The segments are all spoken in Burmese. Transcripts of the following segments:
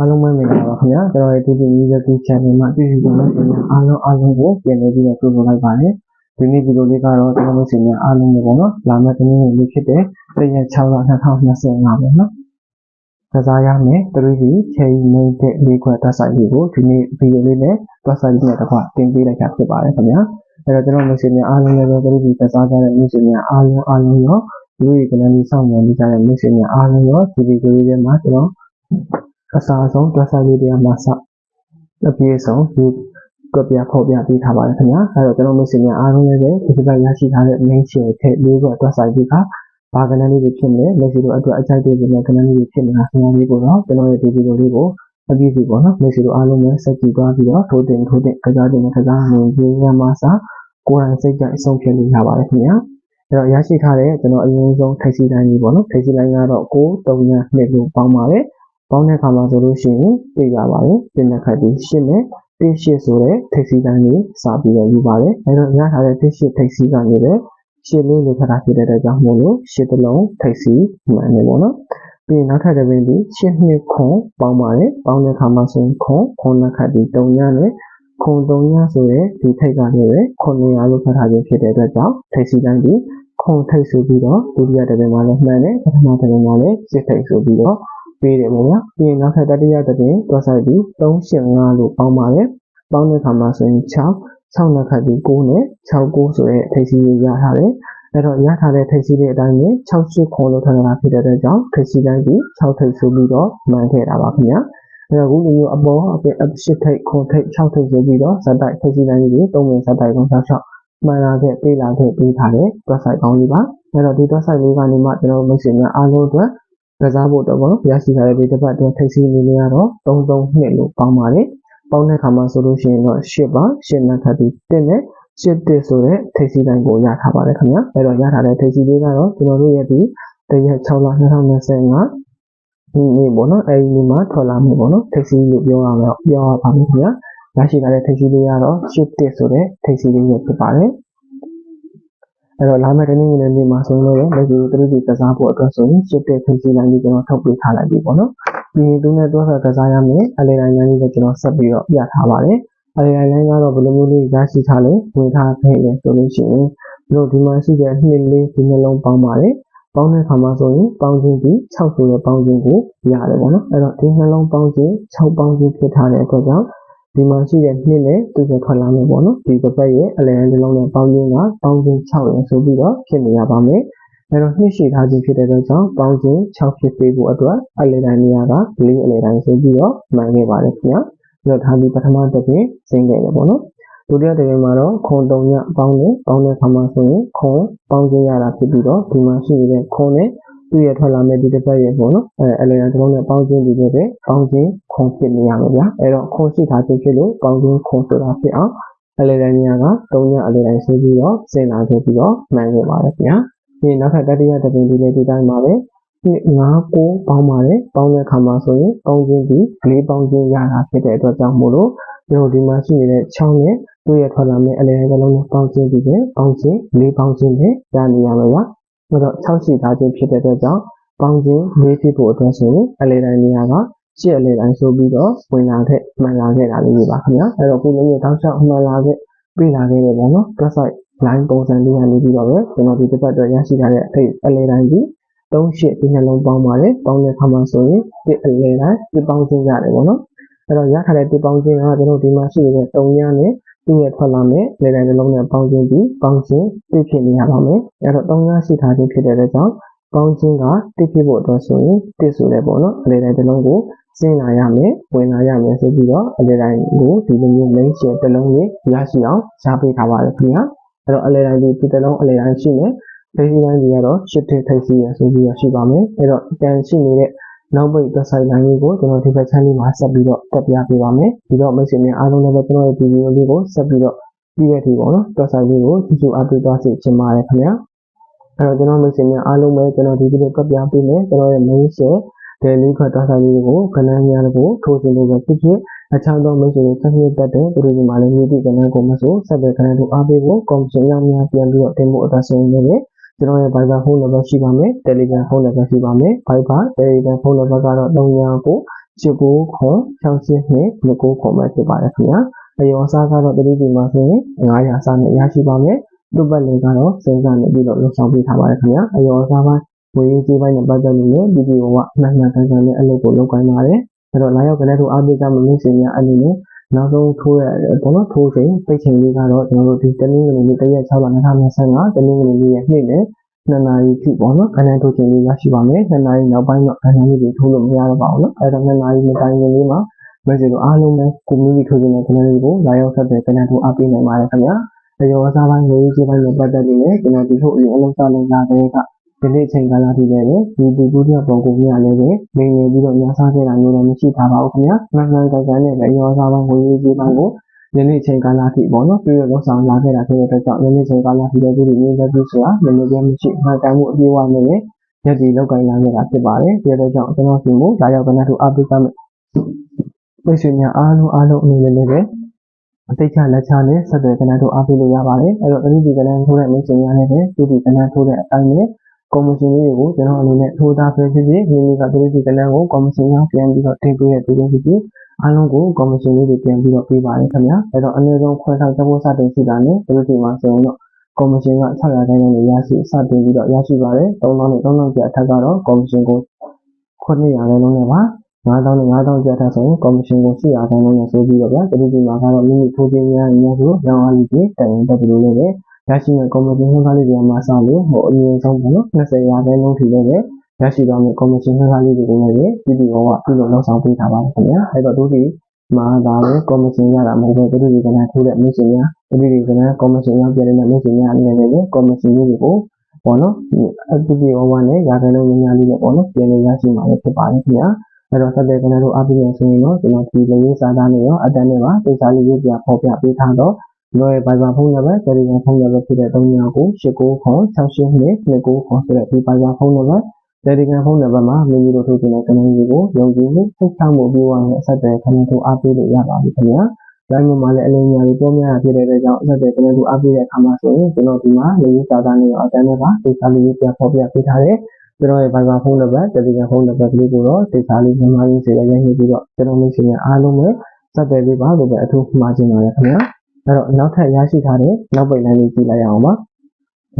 အားလုံးပဲမင်္ဂလာပါခင်ဗျာကျွန်တော်ရဲ့ TV Music Channel မှာပြည်သူ့မိတ်ဆွေများအားလုံးအားလုံးကိုပြန်လည်ပြီးတော့ကြိုဆိုလိုက်ပါတယ်ဒီနေ့ဗီဒီယိုလေးကတော့ကျွန်တော်မိတ်ဆွေများအားလုံးကိုပေါ့နော်လာမယ့်တနင်္ဂနွေနေ့ဖြစ်တဲ့တရက်6လ2025ပေါ့နော်ကစားရမယ် 3D ချိန်နေတဲ့လေးခွက်တက်ဆိုင်လေးကိုဒီနေ့ဗီဒီယိုလေးနဲ့တက်ဆိုင်လေးနဲ့တစ်ခွတင်ပေးလိုက်တာဖြစ်ပါတယ်ခင်ဗျာအဲ့တော့ကျွန်တော်မိတ်ဆွေများအားလုံးလည်းပဲ 3D ကစားကြတဲ့မိတ်ဆွေများအားလုံးအားလုံးရောဒီလိုကလည်းစောင့်မျှော်နေကြတဲ့မိတ်ဆွေများအားလုံးရောဒီဗီဒီယိုလေးထဲမှာကျွန်တော် အစားဆုံးတွက်စားလေးတရားမှာစအပြည့်ဆုံးဒီကပြဖော်ပြပေးထားပါတယ်ခင်ဗျာအဲတော့ကျွန်တော်မျိုးစင်များအားလုံးလည်းပဲဒီတစ်ပတ်ရရှိထားတဲ့ main share ထည့်လေးကတွက်စားလေးကဘာကဏ္ဍလေးတွေဖြစ်နေလဲလက်ရှိတို့အတွက်အကြိုက်တွေနဲ့ကဏ္ဍလေးတွေဖြစ်နေတာဆင်းရဲလေးကိုတော့ကျွန်တော်ရဲ့ဒီဗီဒီယိုလေးကိုအပြည့်စီပေါ့နော်လက်ရှိတို့အားလုံးပဲစက်ကြည့်သွားပြီးတော့ထိုးတင်ထိုးတင်ကစားတင်နဲ့ကစားနေခြင်းရမှာစကိုယ်တိုင်စိတ်ကြိုက်အဆုံးဖြတ်လို့ရပါတယ်ခင်ဗျာအဲ့တော့ရရှိထားတဲ့ကျွန်တော်အရင်ဆုံးထိုက်စီတိုင်းကြီးပေါ့နော်ထိုက်စီတိုင်းကတော့9 3ညနှစ်လို့ပေါင်းပါတယ် ပေါင်းတဲ့အခါမှာဆိုလို့ရှိရင်ပြရပါတယ်ပြင်တဲ့ခါဒီရှင်းနဲ့တင်းရှင်းဆိုတဲ့ထိပ်စီတိုင်းလေးစာပြီးတော့ယူပါတယ်အဲတော့ရထားတဲ့တင်းရှင်းထိပ်စီကနေပဲရှင်းလေးလိုခတာဖြစ်တဲ့အတွက်ကြောင့်မို့လို့ရှင်းတစ်လုံးထိပ်စီမှန်နေပေါ့နော်ပြီးရင်နောက်ထပ်တစ်ပင်းဒီရှင်းနှစ်ခွန်ပေါင်းပါတယ်ပေါင်းတဲ့အခါမှာဆိုရင်ခွန်ခွန်နှစ်ခါဒီ3ညနဲ့ခွန်3ညဆိုတဲ့ဒီထိပ်ကနေပဲခွန်နေရာလို့ခတာခြင်းဖြစ်တဲ့အတွက်ကြောင့်ထိပ်စီတိုင်းဒီခွန်ထိပ်ဆိုပြီးတော့ဒုတိယတစ်ပင်းမှာလည်းမှန်တယ်ပထမတစ်ပင်းမှာလည်းရှင်းထိပ်ဆိုပြီးတော့ ပေးတယ်ပေါ့ဗျာပြီးရင်နောက်ထပ်တတိယတစ်ပင်တွက်ဆိုင်ပြီး385လို့ပေါင်းပါတယ်ပေါင်းတဲ့အခါမှာဆိုရင်6 6နှစ်ခတ်ပြီး9နဲ့6 9ဆိုတဲ့ထိပ်စီးရထားတယ်အဲ့တော့ရထားတဲ့ထိပ်စီးတွေအတိုင်းနဲ့6 8ခွန်လို့ထပ်လာဖြစ်တဲ့အတွက်ကြောင့်ထိပ်စီးတိုင်းပြီး6ထိပ်ဆိုပြီးတော့မှန်ခဲ့တာပါခင်ဗျာအဲ့တော့ခုလိုမျိုးအပေါ်အပြင်အရှိထိပ်ခွန်ထိပ်6ထိပ်ဆိုပြီးတော့ဇက်တိုက်ထိပ်စီးတိုင်းကြီး3ဝင်ဇက်တိုက်လုံး66မှန်လာခဲ့ပေးလာခဲ့ပေးထားတဲ့တွက်ဆိုင်ကောင်းကြီးပါအဲ့တော့ဒီတွက်ဆိုင်လေးကနေမှကျွန်တော်မိတ်ဆွေများအားလုံးအတွက် ကစားဖို့တော့ပေါ့နော်ရရှိထားတဲ့ဒီတစ်ပတ်အတွင်းထိပ်စီးလေးလေးကတော့33နှစ်လို့ပေါင်းပါတယ်ပေါင်းတဲ့အခါမှာဆိုလို့ရှိရင်တော့10ပါ10နဲ့ထပ်ပြီး1နဲ့10တစ်ဆိုတဲ့ထိပ်စီးတိုင်းကိုရထားပါတယ်ခင်ဗျာအဲ့တော့ရထားတဲ့ထိပ်စီးလေးကတော့ကျွန်တော်တို့ရဲ့ဒီတရက်6လ2025ဒီနေ့ပေါ့နော်အဲဒီနေ့မှာထွက်လာမယ်ပေါ့နော်ထိပ်စီးလို့ပြောရမယ်ပြောရပါမယ်ခင်ဗျာရရှိထားတဲ့ထိပ်စီးလေးကတော့10တစ်ဆိုတဲ့ထိပ်စီးလေးဖြစ်ပါတယ် အဲ့တော့လာမယ့်တနင်္ဂနွေနေ့မှာဆိုရင်လည်းလက်ရှိသူတို့ဒီကစားဖို့အတွက်ဆိုရင်ရှစ်တဲ့ဖိစီလိုင်းကြီးကျွန်တော်ထုတ်ပေးထားလိုက်ပြီပေါ့နော်။ဒီသူနဲ့တွဲဖက်ကစားရမယ်အလေတိုင်းလိုင်းကြီးလည်းကျွန်တော်ဆက်ပြီးတော့ပြထားပါတယ်။အလေတိုင်းလိုင်းကတော့ဘယ်လိုမျိုးလေးရရှိထားလဲဝင်ထားခဲ့လဲဆိုလို့ရှိရင်တို့ဒီမှာရှိတဲ့နှစ်လေးဒီနှလုံးပေါင်းပါတယ်။ပေါင်းတဲ့အခါမှာဆိုရင်ပေါင်းခြင်းပြီး6ဆိုတဲ့ပေါင်းခြင်းကိုရတယ်ပေါ့နော်။အဲ့တော့ဒီနှလုံးပေါင်းခြင်း6ပေါင်းခြင်းဖြစ်ထားတဲ့အတွက်ကြောင့် ဒီမှာရှိတဲ့နှစ်နဲ့သူကထွက်လာမယ်ပေါ့နော်ဒီတစ်ပတ်ရဲ့အလယ်တစ်လုံးနဲ့ပေါင်းခြင်းကပေါင်းခြင်း6ရယ်ဆိုပြီးတော့ဖြစ်နေရပါမယ်အဲတော့နှစ်ရှိထားခြင်းဖြစ်တဲ့အတွက်ကြောင့်ပေါင်းခြင်း6ဖြစ်ပေးဖို့အတွက်အလယ်တိုင်းနေရာက4အလယ်တိုင်းဆိုပြီးတော့မှန်ခဲ့ပါတယ်ခင်ဗျာပြီးတော့ဒါဒီပထမတစ်ပြင်ဆင်းခဲ့တယ်ပေါ့နော်ဒုတိယတစ်ပြင်မှာတော့ခွန်3ညပေါင်းတယ်ပေါင်းတဲ့အခါမှာဆိုရင်ခွန်ပေါင်းခြင်းရတာဖြစ်ပြီးတော့ဒီမှာရှိနေတဲ့ခွန်နဲ့ သူ့ရဲ့ထွက်လာမဲ့ဒီတစ်ပတ်ရဲ့ပေါ့နော်အဲအလယ်တစ်လုံးနဲ့ပေါင်းခြင်းဒီပဲပေါင်းခြင်းခွန်ဖြစ်နေရမယ်ဗျာအဲ့တော့ခွန်ရှိထားခြင်းဖြစ်လို့ပေါင်းခြင်းခွန်ဆိုတာဖြစ်အောင်အလယ်တိုင်းညာက3ညအလယ်တိုင်းဆိုပြီးတော့စဉ်းစားခဲ့ပြီးတော့မှန်ခဲ့ပါတယ်ဗျာဒီနောက်ထပ်တတိယတစ်ပင်ဒီလေးဒီတိုင်းပါပဲဒီ9ကိုပေါင်းပါတယ်ပေါင်းတဲ့အခါမှာဆိုရင်ပေါင်းခြင်းဒီ4ပေါင်းခြင်းရတာဖြစ်တဲ့အတွက်ကြောင့်မို့လို့ကျွန်တော်ဒီမှာရှိနေတဲ့6နဲ့သူ့ရဲ့ထွက်လာမဲ့အလယ်တိုင်းလုံးနဲ့ပေါင်းခြင်းဒီပဲပေါင်းခြင်း4ပေါင်းခြင်းပဲရနေရမယ် ဗျာ။ဒါတော့6ရှိထားခြင်းဖြစ်တဲ့အတွက်ကြောင့်ပေါင်းခြင်း၄ဖြစ်ဖို့အတွက်ဆိုရင်အလေတိုင်းနေရာကရှစ်အလေတိုင်းဆိုပြီးတော့ဝင်လာခဲ့မှန်လာခဲ့တာလေးပါခင်ဗျာ။အဲ့တော့ကိုလိုမျိုးတောက်လျှောက်မှန်လာခဲ့ပြည်လာခဲ့တယ်ပေါ့နော်။ website line ပုံစံလေးကနေပြီးတော့ပဲကျွန်တော်ဒီတစ်ပတ်တော့ရရှိထားတဲ့အထိပ်အလေတိုင်းကြီး3ရှစ်ဒီနှလုံးပေါင်းပါတယ်။ပေါင်းတဲ့အခါမှာဆိုရင်ဒီအလေတိုင်းဒီပေါင်းခြင်းရတယ်ပေါ့နော်။အဲ့တော့ရထားတဲ့ဒီပေါင်းခြင်းကကျွန်တော်ဒီမှာရှိနေတဲ့3ညနဲ့ သူ့ရဲ့ထွက်လာမဲ့လေတိုင်းတစ်လုံးနဲ့ပေါင်းခြင်းပြီးပေါင်းခြင်းပြည့်ဖြစ်နေရပါမယ်။အဲ့တော့3ညရှိထားခြင်းဖြစ်တဲ့အတွက်ကြောင့်ပေါင်းခြင်းကတိဖြစ်ဖို့အတွက်ဆိုရင်တစ်ဆိုလဲပေါ့နော်အလေတိုင်းတစ်လုံးကိုစင်းလာရမယ်ဝင်လာရမယ်ဆိုပြီးတော့အလေတိုင်းကိုဒီလိုမျိုး main share တစ်လုံးလေးရရှိအောင်ရှားပေးထားပါတယ်ခင်ဗျာအဲ့တော့အလေတိုင်းဒီတစ်လုံးအလေတိုင်းရှိမယ်ထိပ်စီးတိုင်းကြီးကတော့ရှစ်ထစ်ထိပ်စီးရဆိုပြီးတော့ရှိပါမယ်အဲ့တော့တန်ရှိနေတဲ့ နောက်ပိတ်သက်ဆိုင်တိုင်းလေးကိုကျွန်တော်ဒီဘက် channel မှာဆက်ပြီးတော့တက်ပြပေးပါမယ်ပြီးတော့မိတ်ဆွေများအားလုံးလည်းပဲကျွန်တော်ရဲ့ video လေးကိုဆက်ပြီးတော့ပြီးတဲ့ဒီပေါ့နော်သက်ဆိုင်လေးကိုကြည့်ကြအပ်ပေးသွားစေချင်ပါတယ်ခင်ဗျာအဲ့တော့ကျွန်တော်မိတ်ဆွေများအားလုံးပဲကျွန်တော်ဒီဗီဒီယိုတက်ပြပေးမယ်ကျွန်တော်ရဲ့ main share daily ခွတ်သက်ဆိုင်လေးကိုခဏများကိုထိုးစင်လို့ပဲဖြစ်ဖြစ်အခြားသောမိတ်ဆွေတွေတက်ပြတက်တဲ့သူတို့ဒီမှာလည်းမြေတိကဏ္ဍကိုမဆိုဆက်တဲ့ခဏတို့အားပေးဖို့ကော်မရှင်များများပြန်ပြီးတော့တင်ဖို့အတွက်ဆိုရင်လည်း ကျွန်တော်ရဲ့ Viber phone number ရှိပါမယ် Telegram phone number ရှိပါမယ် Viber Telegram phone number ကတော့399 89ခွန်68နှစ်29ခွန်ပဲဖြစ်ပါတယ်ခင်ဗျာအယောအစားကတော့တတိတိမှာဆိုရင်900စားနဲ့ရရှိပါမယ်တုပ်ပတ်လေးကတော့စိတ်ကနေပြီးတော့လှုပ်ဆောင်ပေးထားပါတယ်ခင်ဗျာအယောအစားပိုင်းဝေရေးကြီးပိုင်းနဲ့ပတ်သက်လို့လည်းဒီဒီဘဝမှန်မှန်ကန်ကန်နဲ့အလုပ်ကိုလုပ်ကိုင်းပါတယ်အဲ့တော့လာရောက်ကြတဲ့သူအားပေးကြမလို့ရှင်များအနေနဲ့ နောက်ဆုံးထိုးရဘောနော်ထိုးချိန်ပိတ်ချိန်လေးကတော့ကျွန်တော်တို့ဒီတနင်္ဂနွေနေ့တရက်6လ2025တနင်္ဂနွေနေ့ရဲ့နေ့နဲ့နှစ်နာရီထိပေါ့နော်ခဏထိုးချိန်လေးရရှိပါမယ်နှစ်နာရီနောက်ပိုင်းတော့ခဏလေးတွေထိုးလို့မရတော့ပါဘူးနော်အဲ့တော့နှစ်နာရီမတိုင်ခင်လေးမှာ message ကိုအားလုံးပဲ community ထိုးခြင်းနဲ့ channel လေးကိုလာရောက်ဆက်သွယ် channel ထိုးအားပေးနိုင်ပါတယ်ခင်ဗျာအယောအစားပိုင်းဝေးကြီးပိုင်းနဲ့ပတ်သက်ပြီးလည်းကျွန်တော်ဒီထုတ်အရင်အလုပ်စလုပ်လာတဲ့က ဒီနေ့ချိန်ကာလထိလည်းဒီဒီဒုတိယပုံကိုမြင်ရလည်းပဲနေနေပြီးတော့ညစားခဲ့တာမျိုးလည်းမရှိထားပါဘူးခင်ဗျာမှန်မှန်ကန်ကန်နဲ့လည်းအယောအစားပိုင်းဝေးကြီးပိုင်းကိုဒီနေ့ချိန်ကာလထိပေါ့နော်ပြီးတော့လောက်ဆောင်လာခဲ့တာဖြစ်တဲ့အတွက်ကြောင့်ဒီနေ့ချိန်ကာလထိလည်းဒီလိုမျိုးသက်ပြီးဆိုတာလည်းလည်းမရှိမှန်ကန်မှုအပြည့်အဝနဲ့လည်းရက်ဒီလောက်ကင်လာခဲ့တာဖြစ်ပါတယ်ဒီအတွက်ကြောင့်ကျွန်တော်စီမူလာရောက်ကနေထိုးအားပေးကြမယ်မိတ်ဆွေများအားလုံးအားလုံးအနေနဲ့လည်းပဲအသိချလက်ချနဲ့ဆက်သွယ်ကနေထိုးအားပေးလို့ရပါတယ်အဲ့တော့တတိဒီကနန်းထိုးတဲ့မိတ်ဆွေများလည်းပဲဒီဒီကနန်းထိုးတဲ့အတိုင်းနဲ့ ကော်မရှင်လေးတွေကိုကျွန်တော်အနေနဲ့ထိုးသားဆွဲဖြစ်ဖြစ်မိမိကတတိဒီကနန်းကိုကော်မရှင်များပြန်ပြီးတော့တင်ပေးတဲ့ပြည်သူဖြစ်ဖြစ်အားလုံးကိုကော်မရှင်လေးတွေပြန်ပြီးတော့ပေးပါတယ်ခင်ဗျာအဲ့တော့အနည်းဆုံးခွဲထားချက်ဖို့စတင်ရှိတာနဲ့ဒီလိုဒီမှာဆိုရင်တော့ကော်မရှင်က600ခန်းနဲ့ရရှိစတင်ပြီးတော့ရရှိပါတယ်3000နဲ့3000ကျအထက်ကတော့ကော်မရှင်ကို900ခန်းလုံးနဲ့ပါ9000နဲ့9000ကျအထက်ဆိုရင်ကော်မရှင်ကို800ခန်းလုံးနဲ့ဆိုပြီးတော့ဗျာဒီဒီမှာကတော့မိမိထိုးပြင်းရရဆိုရောင်းအားလေးတွေတိုင်တက်ပြီးလို့လည်းပဲ ရရှိတဲ့ကော်မရှင်နှုတ်သားလေးတွေမှာစလို့ဟိုအမြင့်ဆုံးပေါ့နော်20ရာခိုင်နှုန်းထိလည်းပဲရရှိသွားမယ့်ကော်မရှင်နှုတ်သားလေးတွေကိုလည်းပြည်ပြည်ဘောကပြုလုပ်လောက်ဆောင်ပေးထားပါတယ်ခင်ဗျာအဲ့တော့တို့ဒီမှာဒါလည်းကော်မရှင်ရတာမဟုတ်ဘူးတို့ဒီကနေ့ထိုးတဲ့မိတ်ဆွေများတို့ဒီကနေ့ကော်မရှင်ရပြတဲ့မိတ်ဆွေများအနေနဲ့လည်းကော်မရှင်လေးတွေကိုပေါ့နော်အပြည်ပြည်ဘောနဲ့ရာခိုင်နှုန်းများများလေးနဲ့ပေါ့နော်ပြင်လို့ရရှိမှာလည်းဖြစ်ပါတယ်ခင်ဗျာအဲ့တော့ဆက်တဲ့ကနေ့တို့အပိရဆိုရင်တော့ကျွန်တော်ဒီလေးရေးစာသားနဲ့ရောအတန်းနဲ့ပါတိကျလေးရေးပြဖော်ပြပေးထားတော့ လွယ်ပါပါဖုန်းနံပါတ်တယ်လီဖုန်းနံပါတ်ဖြစ်တဲ့39ကို89ခွန်68နှစ်29ခွန်ဆိုတဲ့ဒီပါပါဖုန်းနံပါတ်တယ်လီဖုန်းနံပါတ်မှာမိမိတို့ထုတ်တဲ့ကနေ့လေးကိုယုံကြည်မှုစိတ်ချမှုပြီးသွားတဲ့အဆက်အသွယ်ခဏတို့အားပေးလို့ရပါပြီခင်ဗျာ။တိုင်းမှာလည်းအလုံးများကြီးပေါ်များဖြစ်တဲ့အတွက်ကြောင့်အဆက်အသွယ်ကနေ့တို့အားပေးတဲ့အခါမှာဆိုရင်ကျွန်တော်ဒီမှာလေးရေးစာသားနဲ့ရောအတန်းနဲ့ပါဒီစာလေးပြဖော်ပြပေးထားတဲ့ကျွန်တော်ရဲ့ Viber ဖုန်းနံပါတ် Telegram ဖုန်းနံပါတ်ကလေးကိုတော့ဒေတာလေးမြန်မာရင်းစီရရိုက်နှိပ်ပြီးတော့ကျွန်တော်မိတ်ဆွေများအားလုံးနဲ့ဆက်သွယ်ပေးပါလို့ပဲအထူးမှာချင်ပါတယ်ခင်ဗျာ အဲ့တော့နောက်ထပ်ရရှိထားတဲ့နောက်ပိတ်လိုင်းလေးကြည့်လိုက်ရအောင်ပါ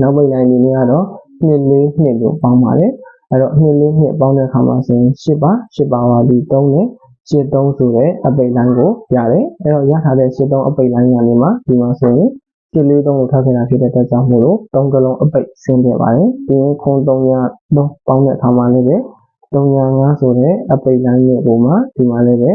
နောက်ပိတ်လိုင်းလေးကတော့2လေး2လို့ပေါင်းပါတယ်အဲ့တော့2လေး2ပေါင်းတဲ့အခါမှာဆိုရင်10ပါ10ပါပါပြီး3နဲ့73ဆိုတဲ့အပိတ်လိုင်းကိုရတယ်အဲ့တော့ရထားတဲ့73အပိတ်လိုင်းကနေမှဒီမှာဆိုရင်စစ်လေးသုံးလို့ထားခဲ့တာဖြစ်တဲ့အတွက်ကြောင့်မို့လို့သုံးကလုံးအပိတ်ဆင်းခဲ့ပါတယ်။ဒီရင်ခုံ300လုံးပေါင်းတဲ့အခါမှာလည်းပဲ305ဆိုတဲ့အပိတ်လိုင်းရဲ့ပုံမှာဒီမှာလည်းပဲ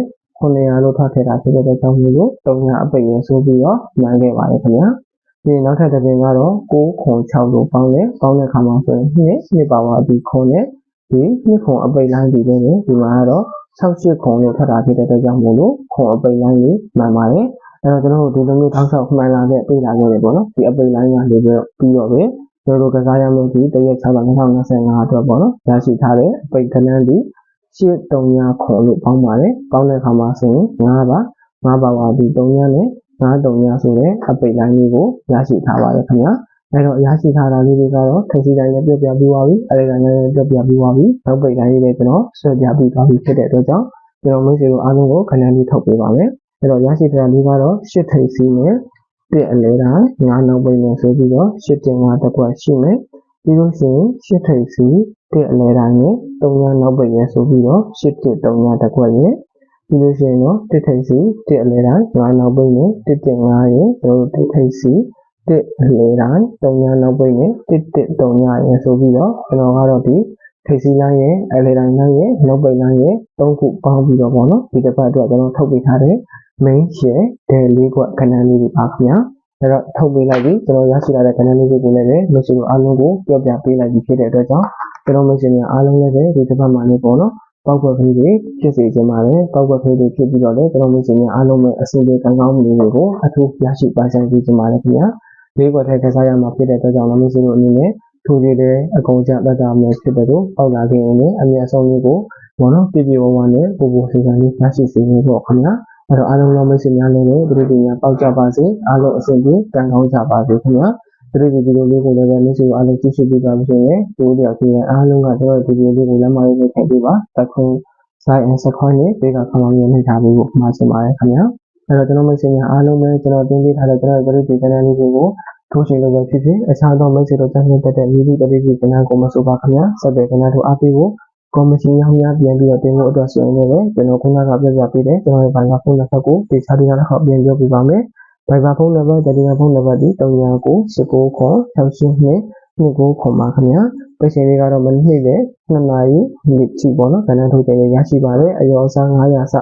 900လို့ထားခဲ့တာဖြစ်တဲ့အတွက်ကြောင့်မို့လို့300အပိတ်ရဆိုပြီးတော့နိုင်ခဲ့ပါတယ်ခင်ဗျာ။ဒီနောက်ထပ်တစ်ပင်ကတော့9ခွန်6လို့ပေါင်းတယ်။ပေါင်းတဲ့အခါမှာဆိုရင်2နှစ်ပါဝါပြီးခွန်နဲ့ဒီနှစ်ခွန်အပိတ်လိုင်းဒီပဲဒီမှာကတော့68ခွန်လို့ထပ်တာဖြစ်တဲ့အတွက်ကြောင့်မို့လို့ခွန်အပိတ်လိုင်းကြီးမှန်ပါတယ်။အဲ့တော့ကျွန်တော်တို့ဒီလိုမျိုးထောက်ဆောက်မှန်လာခဲ့ပြေးလာခဲ့တယ်ပေါ့နော်ဒီအပိတ်လိုင်းကလေးပြီးတော့ပြီးတော့ပဲကျွန်တော်တို့ကစားရမယ့်ဒီတရက်6လ2025အတွက်ပေါ့နော်ရရှိထားတဲ့အပိတ်ခဏန်းဒီ 8300ခွန်လို့ပေါင်းပါတယ်ပေါင်းတဲ့အခါမှာဆိုရင်9ပါ9ပါပါဒီ300နဲ့9300ဆိုတဲ့အပိတ်လိုင်းလေးကိုရရှိထားပါတယ်ခင်ဗျာအဲ့တော့ရရှိထားတာလေးတွေကတော့ထစီတိုင်းလည်းပြပြပြီးသွားပြီအဲ့ဒီတိုင်းလည်းပြပြပြီးသွားပြီနောက်ပိတ်တိုင်းလေးတွေကျွန်တော်ဆွဲပြပြီးသွားပြီဖြစ်တဲ့အတွက်ကြောင့်ကျွန်တော်မိတ်ဆွေတို့အားလုံးကိုခဏလေးထုတ်ပေးပါမယ်အဲ့တော့ရရှိထားလေးကတော့ရှစ်ထိပ်စီးနဲ့တစ်အလဲတိုင်းငါးနောက်ပိတ်နဲ့ဆိုပြီးတော့ရှစ်တင်ငါးတစ်ခွက်ရှိမယ် ပြီးလို့ရှိရင်ရှစ်ထိပ်စီးတစ်အလဲတိုင်းနဲ့သုံးညာနောက်ပိတ်နဲ့ဆိုပြီးတော့ရှစ်တစ်သုံးညာတစ်ခွက်ရဲ့ပြီးလို့ရှိရင်တော့တစ်ထိပ်စီးတစ်အလဲတိုင်းငါးနောက်ပိတ်နဲ့တစ်တင်ငါးရဲ့ကျွန်တော်တို့တစ်ထိပ်စီးတစ်အလဲတိုင်းသုံးညာနောက်ပိတ်နဲ့တစ်တစ်သုံးညာရဲ့ဆိုပြီးတော့ကျွန်တော်ကတော့ဒီထိပ်စီးလိုင်းရဲ့အလဲတိုင်းလိုင်းရဲ့နောက်ပိတ်လိုင်းရဲ့သုံးခုပေါင်းပြီးတော့ပေါ့နော်ဒီတစ်ပတ်အတွက်ကျွန်တော်ထုတ်ပေးထားတဲ့ main share ဒဲလေးကွခဏန်းလေးတွေပါခင်ဗျာ အဲ့တော့ထုတ်ပေးလိုက်ပြီကျွန်တော်ရရှိလာတဲ့ခဏန်းလေးတွေကိုလည်းမိတ်ဆွေတို့အားလုံးကိုပြောပြပေးလိုက်ပြီဖြစ်တဲ့အတွက်ကြောင့်ကျွန်တော်မိတ်ဆွေများအားလုံးလည်းပဲဒီတစ်ပတ်မှလည်းပေါ့နော်ပောက်ကွက်ကလေးတွေဖြစ်စေချင်ပါတယ်ပောက်ကွက်ကလေးတွေဖြစ်ပြီးတော့လည်းကျွန်တော်မိတ်ဆွေများအားလုံးပဲအဆင်ပြေကောင်းကောင်းမျိုးတွေကိုအထူးရရှိပါဆိုင်ပေးချင်ပါတယ်ခင်ဗျာလေးကွက်ထဲကစားရမှာဖြစ်တဲ့အတွက်ကြောင့်လည်းမိတ်ဆွေတို့အနေနဲ့ထိုးကြည့်တဲ့အကုန်ကြတတ်တာမျိုးဖြစ်တဲ့တို့ပေါက်လာခြင်းနဲ့အမြတ်ဆုံးလေးကိုဘောနော်ပြပြဝဝနဲ့ပူပူစီစီလေးရရှိစေဖို့ပေါ့ခင်ဗျာ အဲ့တော့အားလုံးသောမိတ်ဆွေများလည်းပဲသူတို့တွေပေါက်ကြပါစေအားလုံးအဆင်ပြေကံကောင်းကြပါစေခင်ဗျာသူတို့ဒီဗီဒီယိုလေးကိုလည်းပဲမိတ်ဆွေအားလုံးကြည့်ရှုပေးပါလို့ဆိုရင်ဒီလိုတယောက်ကြီးအားလုံးကတို့ဒီဗီဒီယိုလေးကိုလည်းမရသေးခဲ့ပြပါတခု site and subscribe နဲ့ပေးကခမောင်းမျိုးနှိပ်ထားပြီးဖို့မှာချင်ပါတယ်ခင်ဗျာအဲ့တော့ကျွန်တော်မိတ်ဆွေများအားလုံးပဲကျွန်တော်တင်ပေးထားတဲ့ကျွန်တော်တို့ဒီ channel လေးကိုထိုးရှင်လို့ပဲဖြစ်ဖြစ်အခြားသောမိတ်ဆွေတို့ကြားနေတတ်တဲ့မျိုးဒီတတိယ channel ကိုမဆိုပါခင်ဗျာဆက်သွယ် channel တို့အားပေးဖို့ ကော်မရှင်ရောင်းများပြန်ပြီးတော့တင်ဖို့အတွက်ဆိုရင်လည်းကျွန်တော်ခုနကပြပြပေးတယ်ကျွန်တော်ရဲ့ဘိုင်ကဖုန်းနံပါတ်ကိုဒီချားတရားတစ်ခေါက်ပြန်ပြောပြပါမယ်ဘိုင်ကဖုန်းနံပါတ်တရားဖုန်းနံပါတ်ဒီ39ကို19ခေါ်68နှစ်ကိုခေါ်ပါခင်ဗျာပတ်ရှင်လေးကတော့မနေ့က2နာရီနေ့ချီပေါ့နော်ဗန်နန်ထုတ်တယ်ရရှိပါတယ်အယောအစား900စ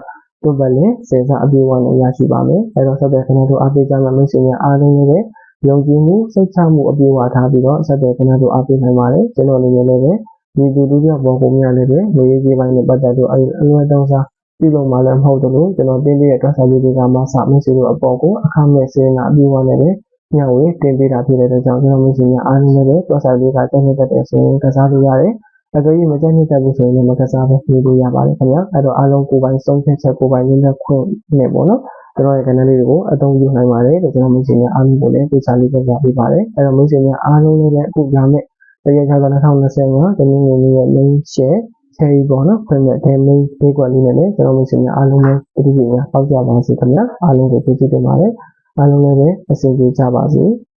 တုတ်ပတ်လည်း10စအပြေးဝနဲ့ရရှိပါမယ်အဲတော့ဆက်တဲ့ခဏတို့အားပေးကြမှာမိတ်ဆွေများအားလုံးလည်းယုံကြည်မှုစိတ်ချမှုအပြေးဝထားပြီးတော့ဆက်တဲ့ခဏတို့အားပေးနိုင်ပါတယ်ကျွန်တော်အနေနဲ့လည်း ဒီသူတို့ပြောပေါ်ကုန်များလည်းပဲဝေရေးကြီးပိုင်းနဲ့ပတ်သက်လို့အဲအလွယ်တောင်းစားပြုလုပ်မှလည်းမဟုတ်တော့လို့ကျွန်တော်တင်းပြရဲ့တွက်စားရေးတွေကမှစမိတ်ဆွေတို့အပေါ်ကိုအခမဲ့စေနာအပြေးဝနဲ့လည်းညဝေတင်ပေးတာဖြစ်တဲ့အတွက်ကြောင့်ကျွန်တော်မျိုးစင်များအားလုံးလည်းတွက်စားရေးကတက်နေတတ်တဲ့ဆိုရင်ကစားလို့ရတယ်။အကြိမ်မတက်နေတတ်ဘူးဆိုရင်လည်းမကစားပဲနေလို့ရပါတယ်ခင်ဗျာ။အဲ့တော့အားလုံးကိုယ်ပိုင်ဆုံးဖြတ်ချက်ကိုယ်ပိုင်ရင်းနှီးခွင့်နဲ့ပေါ့နော်။ကျွန်တော်ရဲ့ channel လေးကိုအသုံးပြုနိုင်ပါတယ်လို့ကျွန်တော်မျိုးစင်များအားလုံးကိုလည်းသိချလေးပြပြပေးပါတယ်။အဲ့တော့မျိုးစင်များအားလုံးလည်းအခုလာမယ့် တရက်6 2025တနင်္ဂနွေနေ့ရဲ့ main share ချယ်ရီပေါ့နော်ဖွင့်မဲ့ main လေးကွက်လေးနဲ့လည်းကျွန်တော်မျိုးစင်များအားလုံးလည်းပြည်ပြည်များပေါက်ကြပါစေခင်ဗျာ။အားလုံးကိုကျေးဇူးတင်ပါတယ်။အားလုံးလည်းပဲအဆင်ပြေကြပါစေ။